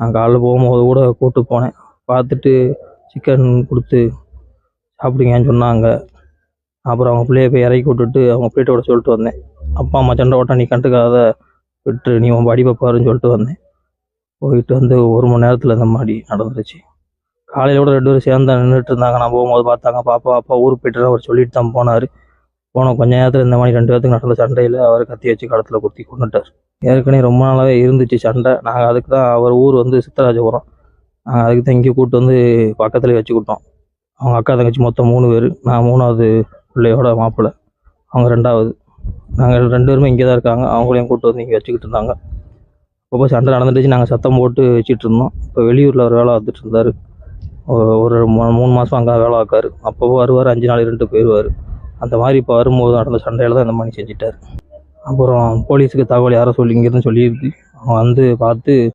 நான் காலைல போகும்போது கூட கூப்பிட்டு போனேன். பார்த்துட்டு சிக்கன் கொடுத்து சாப்பிடுங்கன்னு சொன்னாங்க. அப்புறம் அவங்க பிள்ளைய போய் இறக்கி விட்டுட்டு அவங்க பிள்ளைகிட்ட கூட சொல்லிட்டு வந்தேன். அப்பா அம்மா சண்டை ஓட்ட நீ கண்டுக்காத விட்டு நீ உன் படிப்பை பாருன்னு சொல்லிட்டு வந்தேன். போயிட்டு வந்து ஒரு மணி நேரத்தில் இந்த மாதிரி நடந்துருச்சு. காலையில் கூட ரெண்டு பேரும் சேர்ந்து நின்றுட்டு இருந்தாங்க. நான் போகும்போது பார்த்தாங்க பாப்பா அப்பா ஊருக்கு போயிட்டு அவர் சொல்லிட்டு தான் போனார். போன கொஞ்ச நேரத்தில் இந்த மாதிரி ரெண்டு பேர்த்துக்கு நடந்த சண்டையில் அவர் கத்தி வச்சு கடத்தில் குத்தி கொண்டுட்டார் ஏற்கனவே ரொம்ப நாளாகவே இருந்துச்சு சண்டை. நாங்கள் அதுக்கு தான் அவர் ஊர் வந்து சித்தராஜபுரம். நாங்கள் அதுக்கு தான் இங்கே கூப்பிட்டு வந்து பக்கத்துலேயே வச்சுக்கிட்டோம் அவங்க அக்கா தங்கச்சி மொத்தம் மூணு பேர். நான் மூணாவது பிள்ளையோட மாப்பிள்ளை. அவங்க ரெண்டாவது. நாங்கள் ரெண்டு பேருமே இங்கே தான் இருக்காங்க. அவங்களையும் கூப்பிட்டு வந்து இங்கே வச்சுக்கிட்டு இருந்தாங்க. அப்போ சண்டை நடந்துட்டுச்சு நாங்கள் சத்தம் போட்டு வச்சுட்டு இருந்தோம். இப்போ வெளியூரில் ஒரு வேலை வந்துட்டு இருந்தார். ஒரு மூணு மாதம் அங்கே வேலை ஆக்காரு அப்போ வருவார். அஞ்சு நாள் இரண்டு போயிடுவார் அந்த மாதிரி இப்போ வரும்போது நடந்த சண்டையில் தான் இந்த மாதிரி செஞ்சிட்டார். அப்புறம் போலீஸுக்கு தகவல் யாரோ சொல்லி இங்கேருந்து சொல்லியிருக்கு. அவங்க வந்து பார்த்து